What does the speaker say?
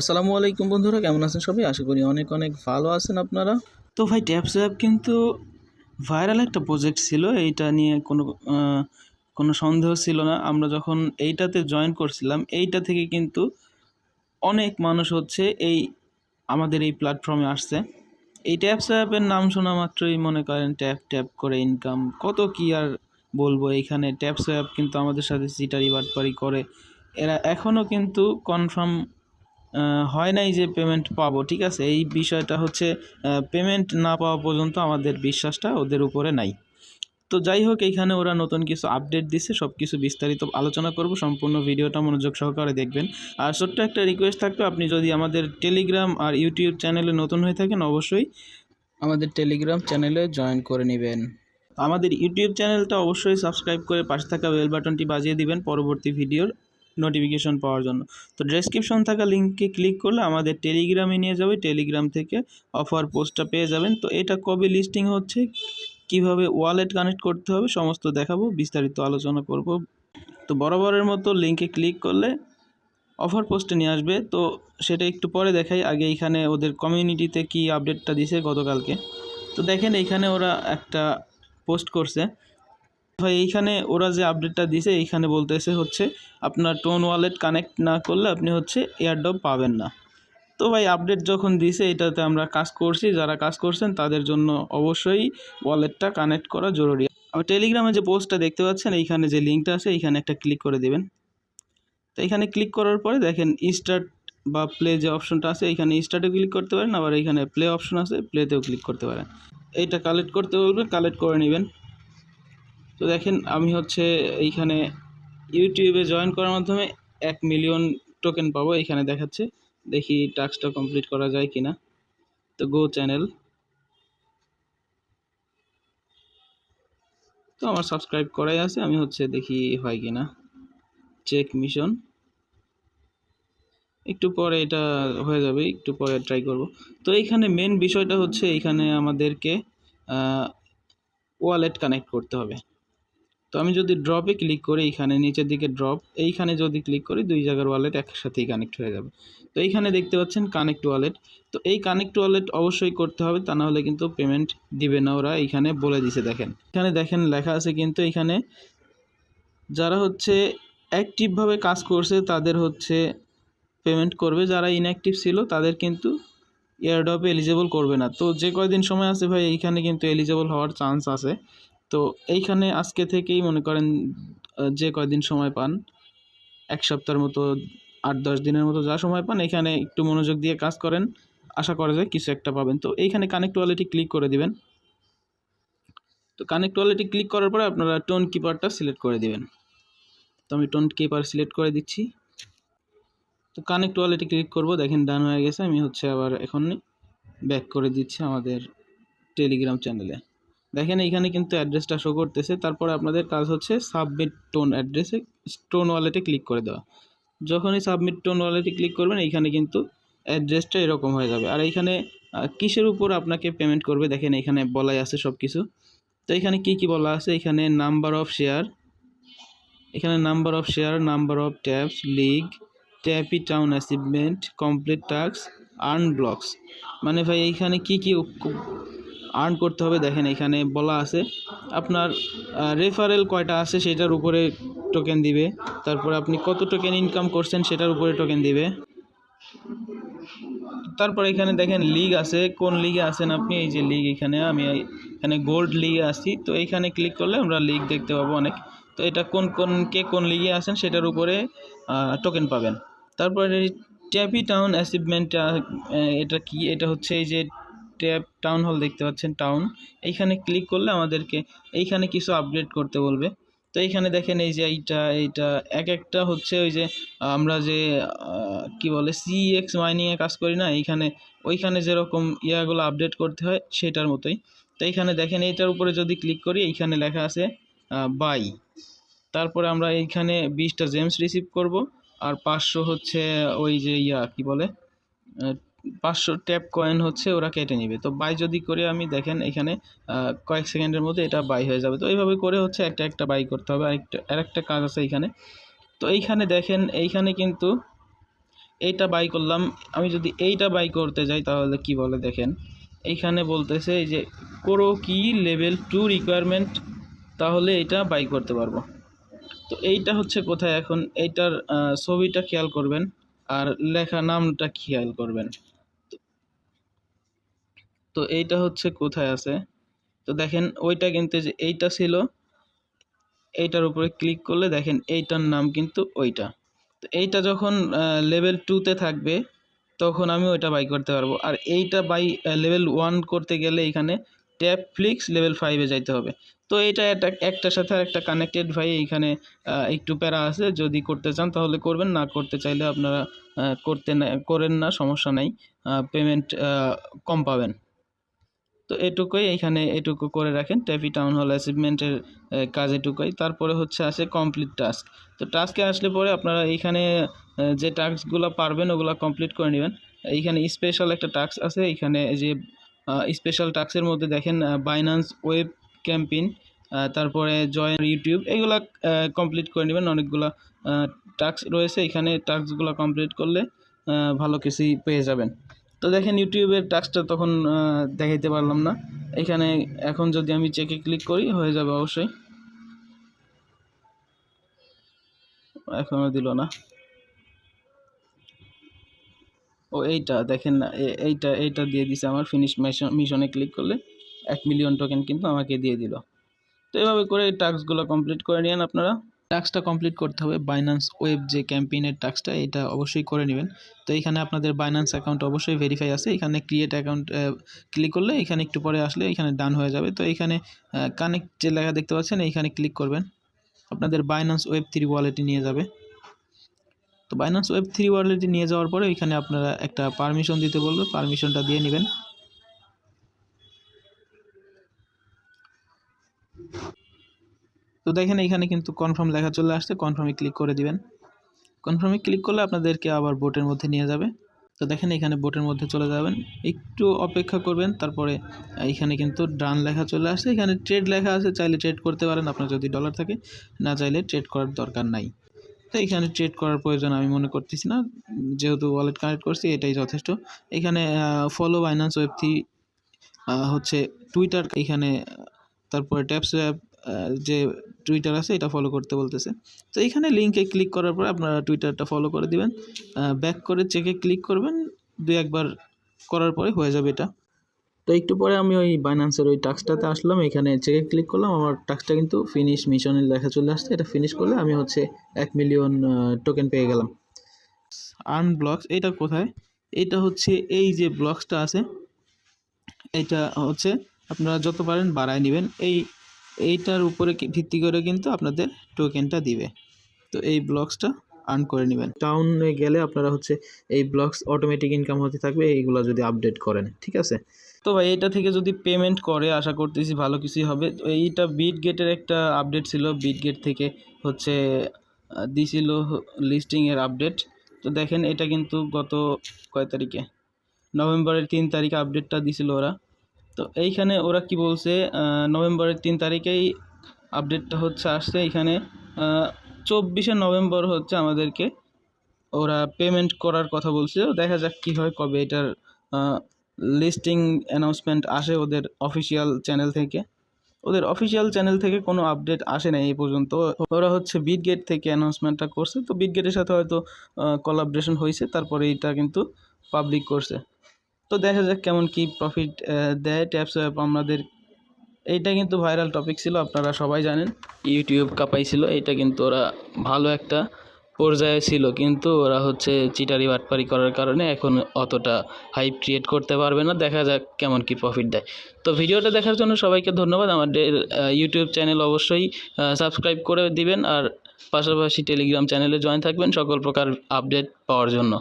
আসসালামু আলাইকুম বন্ধুরা, কেমন আছেন সবাই? আশা করি অনেক অনেক ভালো আছেন আপনারা। তো ভাই ট্যাপস অ্যাপ কিন্তু ভাইরাল একটা প্রজেক্ট ছিল, এইটা নিয়ে কোনো কোনো সন্দেহ ছিল না। আমরা যখন এইটাতে জয়েন করছিলাম, এইটা থেকে কিন্তু অনেক মানুষ হচ্ছে এই, আমাদের এই প্ল্যাটফর্মে আসছে। এই ট্যাপস অ্যাপের নাম শোনা মাত্রই মনে করেন ট্যাপ ট্যাপ করে ইনকাম কত কি আর বলব, এখানে ট্যাপস অ্যাপ কিন্তু আমাদের সাথে চিটারি বাটপারি করে। এরা এখনও কিন্তু কনফার্ম হয় নাই যে পেমেন্ট পাবো, ঠিক আছে? এই বিষয়টা হচ্ছে পেমেন্ট না পাওয়া পর্যন্ত আমাদের বিশ্বাসটা ওদের উপরে নাই। তো যাই হোক, এইখানে ওরা নতুন কিছু আপডেট দিছে সব কিছু বিস্তারিত আলোচনা করব, সম্পূর্ণ ভিডিওটা মনোযোগ সহকারে দেখবেন। আর ছোট্ট একটা রিকোয়েস্ট থাকবে, আপনি যদি আমাদের টেলিগ্রাম আর ইউটিউব চ্যানেলে নতুন হয়ে থাকেন, অবশ্যই আমাদের টেলিগ্রাম চ্যানেলে জয়েন করে নেবেন। আমাদের ইউটিউব চ্যানেলটা অবশ্যই সাবস্ক্রাইব করে পাশে থাকা বেল বাটনটি বাজিয়ে দিবেন, পরবর্তী ভিডিওর নোটিফিকেশন পাওয়ার জন্য। তো ডেসক্রিপশন থাকা লিঙ্কে ক্লিক করলে আমাদের টেলিগ্রামে নিয়ে যাবে। টেলিগ্রাম থেকে অফার পোস্টটা পেয়ে যাবেন। তো এটা কবে লিস্টিং হচ্ছে? কীভাবে ওয়ালেট কানেক্ট করতে হবে? সমস্ত দেখাবো, বিস্তারিত আলোচনা করব। তো বরাবরের মতো লিঙ্কে ক্লিক করলে অফার পোস্টে নিয়ে আসবে। তো সেটা একটু পরে দেখাই। আগে এখানে ওদের কমিউনিটিতে কি আপডেটটা দিছে গতকালকে। তো দেখেন এইখানে ওরা একটা পোস্ট করছে। ভাই এইখানে ওরা যে আপডেটটা দিছে এইখানে বলতেছে হচ্ছে, আপনার টোন ওয়ালেট কানেক্ট না করলে আপনি হচ্ছে এয়ারড্রপ পাবেন না। তো ভাই আপডেট যখন দিছে এটাতে আমরা কাজ করছি, যারা কাজ করছেন, তাদের জন্য অবশ্যই ওয়ালেটটা কানেক্ট করা জরুরি। আর টেলিগ্রামে যে পোস্টটা দেখতে পাচ্ছেন, এইখানে যে লিঙ্কটা আছে, এইখানে একটা ক্লিক করে দেবেন। তো এখানে ক্লিক করার পরে দেখেন স্টার্ট বা প্লে যে অপশনটা আছে, এইখানে স্টার্টে ক্লিক করতে পারেন, আবার এইখানে প্লে অপশন আছে প্লেতেও ক্লিক করতে পারেন। এইটা কালেক্ট করতে বলবে কালেক্ট করে নেবেন। তো দেখেন, আমি হচ্ছে এইখানে ইউটিউবে জয়েন করার মাধ্যমে এক মিলিয়ন টোকেন পাবো এখানে দেখাচ্ছে। দেখি টাস্কটা কমপ্লিট করা যায় কিনা। তো গো চ্যানেল তো আমার সাবস্ক্রাইব করাই আছে, আমি হচ্ছে দেখি হয় কিনা। চেক মিশন একটু পরে এটা হয়ে যাবে, একটু পরে ট্রাই করব। তো এইখানে মেন বিষয়টা হচ্ছে, এইখানে আমাদেরকে ওয়ালেট কানেক্ট করতে হবে। তো আমি যদি ড্রপে ক্লিক করি এইখানে নিচের দিকে ড্রপ এইখানে যদি ক্লিক করি দুই জায়গার ওয়ালেট একসাথেই কানেক্ট হয়ে যাবে। তো এইখানে দেখতে পাচ্ছেন কানেক্ট ওয়ালেট তো এই কানেক্ট ওয়ালেট অবশ্যই করতে হবে, তা নাহলে কিন্তু পেমেন্ট দিবে না ওরা। এইখানে বলে দিছে, দেখেন। এখানে দেখেন লেখা আছে কিন্তু এখানে যারা হচ্ছে অ্যাক্টিভভাবে কাজ করছে, তাদের হচ্ছে পেমেন্ট করবে। যারা ইনঅ্যাক্টিভ ছিল, তাদের কিন্তু এয়ারড্রপে এলিজেবল করবে না। তো যে কয়দিন সময় আছে ভাই, এইখানে কিন্তু এলিজেবল হওয়ার চান্স আছে। তো এইখানে আজকে থেকেই মনে করেন যে কয়দিন সময় পান, এক সপ্তাহের মতো, আট দশ দিনের মতো যা সময় পান, এখানে একটু মনোযোগ দিয়ে কাজ করেন। আশা করা যায় কিছু একটা পাবেন। তো এইখানে কানেক্ট ওয়ালেটি ক্লিক করে দিবেন। তো কানেক্ট ওয়ালেটি ক্লিক করার পরে আপনারা টোন কিপারটা সিলেক্ট করে দিবেন। তো আমি টোন কিপার সিলেক্ট করে দিচ্ছি। তো কানেক্ট ওয়ালেটে ক্লিক করব। দেখেন ডান হয়ে গেছে। আমি হচ্ছে আবার এখন ব্যাক করে দিচ্ছি আমাদের টেলিগ্রাম চ্যানেলে দেখেন এইখানে কিন্তু অ্যাড্রেসটা শো করতেছে। তারপরে আপনাদের কাজ হচ্ছে সাবমিট টোন অ্যাড্রেসে টোন ওয়ালেটে ক্লিক করে দেওয়া। যখনই সাবমিট টোন ওয়ালেটে ক্লিক করবেন, এইখানে কিন্তু অ্যাড্রেসটা এরকম হয়ে যাবে। আর এইখানে কিসের উপর আপনাকে পেমেন্ট করবে? দেখেন এখানে বলাই আছে সব কিছু তো এখানে কি কি বলা আছে? এখানে নাম্বার অফ শেয়ার এখানে number of share number of Taps league Tappy town achievement complete task earn blocks মানে ভাই, এইখানে কি কি আর্ন করতে হবে। দেখেন এখানে বলা আছে, আপনার রেফারেল কয়টা আছে সেটার উপরে টোকেন দিবে। তারপরে আপনি কত টোকেন ইনকাম করছেন সেটার উপরে টোকেন দিবে। তারপর এখানে দেখেন লিগ আছে। কোন লিগে আছেন আপনি? এই যে লিগ এখানে, আমি এখানে গোল্ড লিগে আছি। তো এইখানে ক্লিক করলে আমরা লিগ দেখতে পাবো অনেক। তো এটা কোন কোন, কে কোন লিগে আছেন সেটার উপরে টোকেন পাবেন। তারপরে ট্যাপি টাউন অ্যাচিভমেন্টটা এটা কি? এটা হচ্ছে এই যে ট্যাপ টাউন হল দেখতে পাচ্ছেন টাউন এইখানে ক্লিক করলে আমাদেরকে এইখানে কিছু আপডেট করতে বলবে। তো এইখানে দেখেন এই যে এইটা এইটা এক একটা হচ্ছে ওই যে, আমরা যে কি বলে সিএক্স মাইনিংয়ে কাজ করি না, এইখানে, ওইখানে যেরকম ইয়াগুলো আপডেট করতে হয়, সেটার মতোই। তো এইখানে দেখেন এইটার উপরে যদি ক্লিক করি, এইখানে লেখা আছে বাই তারপরে আমরা এইখানে বিশটা জেমস রিসিভ করব, আর পাঁচশো হচ্ছে ওই যে ইয়া, কি বলে পাঁচশো ট্যাপ কয়েন হচ্ছে ওরা কেটে নেবে। তো বাই যদি করে আমি দেখেন এখানে কয়েক সেকেন্ডের মধ্যে এটা বাই হয়ে যাবে। তো এইভাবে করে হচ্ছে একটা একটা বাই করতে হবে। আরেকটা আরেকটা কাজ আছে এইখানে। তো এইখানে দেখেন, এইখানে কিন্তু এইটা বাই করলাম। আমি যদি এইটা বাই করতে যাই তাহলে কি বলে দেখেন? এইখানে বলতেছে এই যে, করো কি লেভেল টু রিকোয়ারমেন্ট তাহলে এটা বাই করতে পারব। তো এইটা হচ্ছে কোথায় এখন? এইটার ছবিটা খেয়াল করবেন। আর লেখা নামটা খেয়াল করবেন। তো এইটা হচ্ছে কোথায় আছে? তো দেখেন ওইটা কিন্তু যে এইটা ছিল, এইটার উপরে ক্লিক করলে দেখেন এইটার নাম কিন্তু ওইটা। তো এইটা যখন লেভেল টুতে থাকবে, তখন আমি ওইটা বাই করতে পারব। আর এইটা বাই লেভেল ওয়ান করতে গেলে এখানে ট্যাপ ফ্লিক্স লেভেল ফাইভে যাইতে হবে। তো এটা একটা, একটার সাথে আর একটা কানেক্টেড ভাই এইখানে একটু প্যারা আছে। যদি করতে চান তাহলে করবেন, না করতে চাইলে আপনারা করতে না, করেন না, সমস্যা নাই। পেমেন্ট কম পাবেন। তো এটুকুই এখানে এটুকু করে রাখেন ট্যাপি টাউন হল অ্যাচিভমেন্টের কাজ এটুকুই। তারপরে হচ্ছে আছে কমপ্লিট টাস্ক। তো টাস্কে আসলে পরে আপনারা এইখানে যে টাস্কগুলো পারবেন ওগুলো কমপ্লিট করে নেবেন। এইখানে স্পেশাল একটা টাস্ক আছে এইখানে যে স্পেশাল টাস্কের মধ্যে দেখেন বাইনান্স ওয়েব ক্যাম্পেইন তারপরে জয়েন ইউটিউব এগুলা কমপ্লিট করে নেবেন। অনেকগুলা টাস্ক রয়েছে, এখানে টাস্কগুলো কমপ্লিট করলে ভালো কিছুই পেয়ে যাবেন। তো দেখেন ইউটিউবের টাস্কটা তখন দেখাইতে পারলাম না। এখানে এখন যদি আমি চেকে ক্লিক করি, হয়ে যাবে অবশ্যই। এখনও দিল না। ও, এইটা দেখেন না এইটা এইটা দিয়ে দিছে আমার ফিনিশ মিশনে ক্লিক করলে। এক মিলিয়ন টোকেন কিন্তু আমাকে দিয়ে দিল। তো এভাবে করে টাস্কগুলো কমপ্লিট করে নিন আপনারা। টাস্কটা কমপ্লিট করতে হবে। বাইন্যান্স ওয়েব যে ক্যাম্পেইনের টাস্কটা এটা অবশ্যই করে নেবেন। তো এখানে আপনাদের বাইন্যান্স অ্যাকাউন্ট অবশ্যই ভেরিফাই আছে। এখানে ক্রিয়েট অ্যাকাউন্ট ক্লিক করলে এখানে একটু পরে আসলে এখানে ডান হয়ে যাবে। তো এখানে কানেক্ট যে লেখা দেখতে পাচ্ছেন, এইখানে ক্লিক করবেন। আপনাদের বাইন্যান্স ওয়েব থ্রি ওয়ালেটে নিয়ে যাবে। তো বাইন্যান্স ওয়েব থ্রি ওয়ালেটে নিয়ে যাওয়ার পরে এখানে আপনারা একটা পারমিশন দিতে বলবে। পারমিশনটা দিয়ে নেবেন। তো দেখেন এখানে কিন্তু কনফার্ম লেখা চলে আসছে কনফার্মে ক্লিক করে দিবেন। কনফার্মে ক্লিক করলে আপনাদেরকে আবার বোটের মধ্যে নিয়ে যাবে। তো দেখেন এখানে বোটের মধ্যে চলে যাবেন। একটু অপেক্ষা করবেন, তারপরে এখানে কিন্তু ডান লেখা চলে আসছে। এখানে ট্রেড লেখা আছে, চাইলে ট্রেড করতে পারেন, আপনার যদি ডলার থাকে। না চাইলে ট্রেড করার দরকার নাই। তো এখানে ট্রেড করার প্রয়োজন আমি মনে করতেছি না। যেহেতু ওয়ালেট কানেক্ট করছি, এটাই যথেষ্ট। এখানে ফলো বাইন্যান্স ওয়েব থ্রি হচ্ছে টুইটার এখানে, তারপরে ট্যাপস অ্যাপ যে টুইটার আছে, এটা ফলো করতে বলতেছে। তো এখানে লিঙ্কে ক্লিক করার পর আপনারা টুইটারটা ফলো করে দিবেন। ব্যাক করে চেকে ক্লিক করবেন, দুই একবার করার পরে হয়ে যাবে এটা। তো একটু পরে আমি ওই বাইন্যান্সের ওই টাস্কটাতে আসলাম, এখানে চেকে ক্লিক করলাম, আমার টাস্কটা কিন্তু ফিনিশ মিশনের লেখা চলে আসছে। এটা ফিনিশ করলে আমি হচ্ছে এক মিলিয়ন টোকেন পেয়ে গেলাম। আর্ন ব্লকস এটা কোথায়? এটা হচ্ছে এই যে ব্লকসটা আছে, এটা হচ্ছে আপনারা যত পারেন বাড়ায় নেবেন। এই এইটার উপরে ভিত্তি করে কিন্তু আপনাদের টোকেনটা দিবে। তো এই ব্লকসটা আর্ন করে নেবেন। টাউনে গেলে আপনারা হচ্ছে এই ব্লকস অটোমেটিক ইনকাম হতে থাকবে, এইগুলো যদি আপডেট করেন, ঠিক আছে? তো ভাই, এটা থেকে যদি পেমেন্ট করে, আশা করতেছি ভালো কিছুই হবে। এইটা বিট গেটের একটা আপডেট ছিল। বিট গেট থেকে হচ্ছে দিছিল লিস্টিংয়ের আপডেট তো দেখেন, এটা কিন্তু গত কয় তারিখে? নভেম্বরের তিন তারিখে আপডেটটা দিছিল ওরা। তো এইখানে ওরা কি বলছে নভেম্বরের তিন তারিখেই আপডেটটা হচ্ছে, আসছে এখানে চব্বিশে নভেম্বর হচ্ছে আমাদেরকে ওরা পেমেন্ট করার কথা বলছিল দেখা যাক কী হয় কবে এটার লিস্টিং অ্যানাউন্সমেন্ট আসে ওদের অফিসিয়াল চ্যানেল থেকে। ওদের অফিসিয়াল চ্যানেল থেকে কোনো আপডেট আসে না এই পর্যন্ত। ওরা হচ্ছে বিটগেট থেকে অ্যানাউন্সমেন্টটা করছে। তো বিটগেটের সাথে হয়তো কোলাবরেশন হয়েছে, তারপরে এটা কিন্তু পাবলিক করছে। তো দেখা যাক কেমন কি প্রফিট দেয় ট্যাপস অ্যাপ আমাদের। এইটা কিন্তু ভাইরাল টপিক ছিল, আপনারা সবাই জানেন। ইউটিউব কাঁপাইছিল এটা কিন্তু ওরা ভালো একটা পর্যায়ে ছিল, কিন্তু ওরা হচ্ছে চিটারি বাটপারি করার কারণে এখন অতটা হাইপ ক্রিয়েট করতে পারবে না। দেখা যাক কেমন কি প্রফিট দেয়। তো ভিডিওটা দেখার জন্য সবাইকে ধন্যবাদ। আমাদের ইউটিউব চ্যানেল অবশ্যই সাবস্ক্রাইব করে দিবেন, আর পাশাপাশি টেলিগ্রাম চ্যানেলে জয়েন থাকবেন সকল প্রকার আপডেট পাওয়ার জন্য।